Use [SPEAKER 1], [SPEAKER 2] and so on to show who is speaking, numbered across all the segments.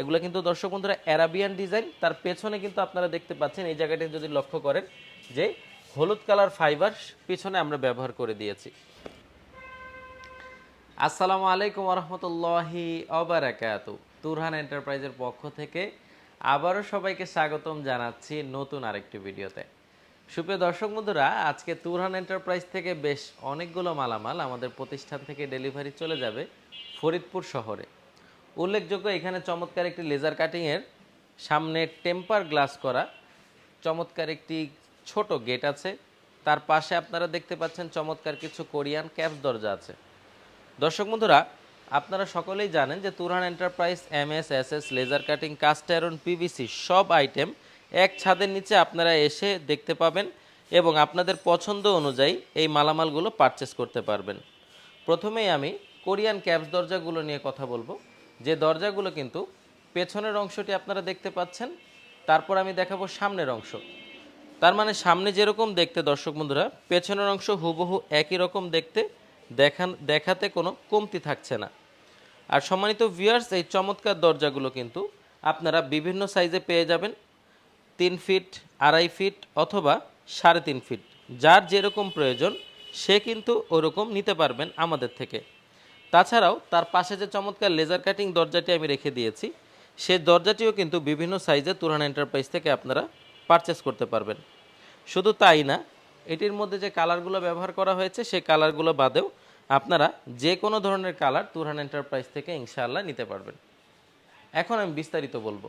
[SPEAKER 1] এগুলো কিন্তু দর্শক বন্ধুরা অ্যারাবিয়ান ডিজাইন, তার পেছনে কিন্তু আপনারা দেখতে পাচ্ছেন, এই জায়গাটি যদি লক্ষ্য করেন যে হলুদ কালার ফাইবার পিছনে আমরা ব্যবহার করে দিয়েছি। আসসালামু আলাইকুম রহমতুল্লাহি অবরাকাতু তুরহান এন্টারপ্রাইজের পক্ষ থেকে আবারও সবাইকে স্বাগতম জানাচ্ছি নতুন আরেকটি ভিডিওতে। সুপ্রিয় দর্শক বন্ধুরা, আজকে তুরহান এন্টারপ্রাইজ থেকে বেশ অনেকগুলো মালামাল আমাদের প্রতিষ্ঠান থেকে ডেলিভারি চলে যাবে ফরিদপুর শহরে। উল্লেখযোগ্য এখানে চমৎকার একটি লেজার কাটিংয়ের সামনে টেম্পার গ্লাস করা। চমৎকার একটি ছোট গেট আছে। তার পাশে আপনারা দেখতে পাচ্ছেন চমৎকার কিছু কোরিয়ান ক্যাপস দরজা আছে। দর্শক বন্ধুরা, আপনারা সকলেই জানেন যে Turhan enterprise M S S S laser cutting cast iron PVC সব আইটেম এক ছাদের নিচে আপনারা এসে দেখতে পাবেন এবং আপনাদের পছন্দ অনুযায়ী এই মালামালগুলো পারচেস করতে পারবেন। প্রথমেই আমি কোরিয়ান ক্যাপস দরজাগুলো নিয়ে কথা বলব। যে দরজাগুলো কিন্তু পেছনের অংশটি আপনারা দেখতে পাচ্ছেন, তারপর আমি দেখাবো সামনের অংশ। তার মানে সামনে যেরকম দেখতে দর্শক বন্ধুরা, পেছনের অংশ হুবহু একই রকম দেখতে, দেখান, দেখাতে কোনো কমতি থাকছে না। আর সম্মানিত ভিউয়ার্স এই চমৎকার দরজাগুলো কিন্তু আপনারা বিভিন্ন সাইজে পেয়ে যাবেন, তিন ফিট আড়াই ফিট অথবা সাড়ে তিন ফিট যার যেরকম প্রয়োজন, সে কিন্তু ওরকম নিতে পারবেন আমাদের থেকে। তাছাড়াও তার পাশে যে চমৎকার লেজার কাটিং দরজাটি আমি রেখে দিয়েছি সে দরজাটিও কিন্তু বিভিন্ন সাইজে তুরান এন্টারপ্রাইজ থেকে আপনারা পারচেস করতে পারবেন। শুধু তাই না, এটির মধ্যে যে কালারগুলো ব্যবহার করা হয়েছে, সেই কালারগুলো বাদেও আপনারা যে কোনো ধরনের কালার তুরহান এন্টারপ্রাইজ থেকে ইনশাআল্লাহ নিতে পারবেন। এখন আমি বিস্তারিত বলব।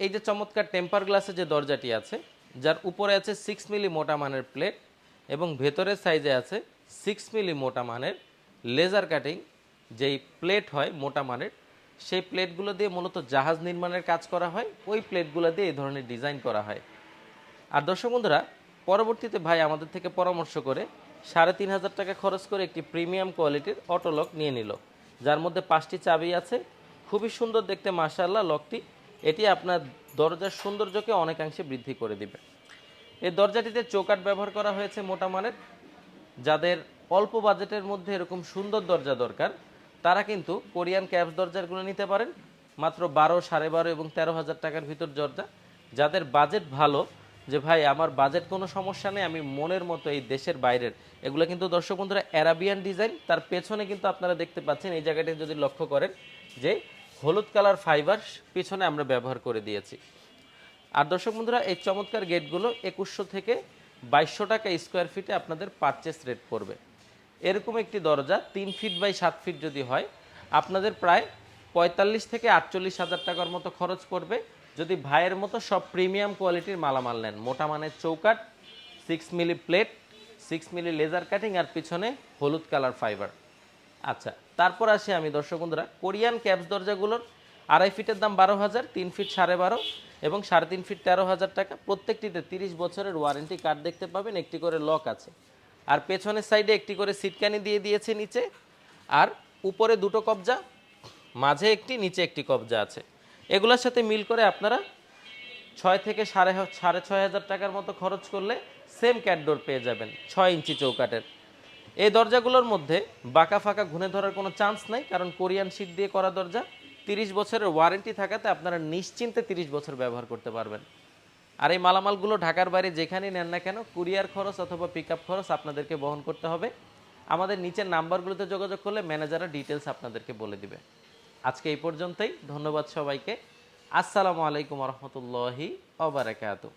[SPEAKER 1] এই যে চমৎকার টেম্পার গ্লাসের যে দরজাটি আছে, যার উপরে আছে সিক্স মিলি মোটা মানের প্লেট এবং ভেতরের সাইজে আছে সিক্স মিলি মোটা মানের লেজার কাটিং, যেই প্লেট হয় মোটা মানের, সেই প্লেটগুলো দিয়ে মূলত জাহাজ নির্মাণের কাজ করা হয়, ওই প্লেটগুলো দিয়ে এই ধরনের ডিজাইন করা হয়। আর দর্শক বন্ধুরা, পরবর্তীতে ভাই আমাদের থেকে পরামর্শ করে সাড়ে তিন হাজার টাকা খরচ করে একটি প্রিমিয়াম কোয়ালিটির অটোলক নিয়ে নিল, যার মধ্যে পাঁচটি চাবি আছে। খুবই সুন্দর দেখতে, মাশাআল্লাহ, লকটি। এটি আপনার দরজার সৌন্দর্যকে অনেকাংশে বৃদ্ধি করে দিবে। এই দরজাটিতে চৌকাট ব্যবহার করা হয়েছে মোটা মানের, যাদের অল্প বাজেটের মধ্যে এরকম সুন্দর দরজা দরকার। তারা কিন্তু কোরিয়ান ক্যাপস দরজাগুলো নিতে পারেন। মাত্র বারো, সাড়ে বারো এবং তেরো হাজার টাকার ভিতর দরজা। যাদের বাজেট ভালো, যে ভাই, আমার বাজেট কোনো সমস্যা নেই, আমি মনের মতো এই দেশের বাইরের। এগুলো কিন্তু দর্শক বন্ধুরা, অ্যারাবিয়ান ডিজাইন। তার পেছনে কিন্তু আপনারা দেখতে পাচ্ছেন, এই জায়গাটি যদি লক্ষ্য করেন, যে হলুদ কালার ফাইবার পিছনে আমরা ব্যবহার করে দিয়েছি। আর দর্শক বন্ধুরা, এই চমৎকার গেটগুলো একুশশো থেকে বাইশশো টাকা স্কোয়ার ফিটে আপনাদের পারচেস রেট পড়বে। এরকম একটি দরজা, তিন ফিট বাই সাত ফিট যদি হয়, আপনাদের প্রায় পঁয়তাল্লিশ থেকে আটচল্লিশ হাজার টাকার মতো খরচ পড়বে। যদি ভাইয়ের মতো সব প্রিমিয়াম কোয়ালিটির মালামাল নেন, মোটা মানের চৌকাট six milli plate six milli laser cutting আর পিছনে হলুদ কালার ফাইবার আচ্ছা তারপর আসি আমি দর্শক বন্ধুরা, কোরিয়ান ক্যাপস দরজাগুলোর আড়াই ফিটের দাম বারো হাজার, তিন ফিট সাড়ে বারো এবং সাড়ে তিন ফিট তেরো হাজার টাকা। প্রত্যেকটিতে তিরিশ বছরের ওয়ারেন্টি কার্ড দেখতে পাবেন, একটি করে লক আছে। আর পেছনের সাইডে একটি করে সিটকানি দিয়ে দিয়েছে নিচে। আর উপরে দুটো কবজা, মাঝে একটি, নিচে একটি কবজা আছে। এগুলোর সাথে মিল করে আপনারা ছয় থেকে সাড়ে সাড়ে ছয় হাজার টাকার মতো খরচ করলে সেম ক্যাটডোর পেয়ে যাবেন, ছয় ইঞ্চি চৌকাটের। এই দরজাগুলোর মধ্যে বাঁকা ফাঁকা ঘুনে ধরার কোনো চান্স নাই, কারণ কোরিয়ান শিট দিয়ে করা দরজা তিরিশ বছরের ওয়ারেন্টি থাকাতে আপনারা নিশ্চিন্তে তিরিশ বছর ব্যবহার করতে পারবেন। আর এই মালামালগুলো ঢাকার বাইরে যেখানেই নেন না কেন, কুরিয়ার খরচ অথবা পিক খরচ আপনাদেরকে বহন করতে হবে। আমাদের নিচের নাম্বারগুলোতে যোগাযোগ করলে ম্যানেজাররা ডিটেলস আপনাদেরকে বলে দিবে। আজকে এই পর্যন্তই, ধন্যবাদ সবাইকে। আসসালামু আলাইকুম রহমতুল্লাহি অবরাকাতু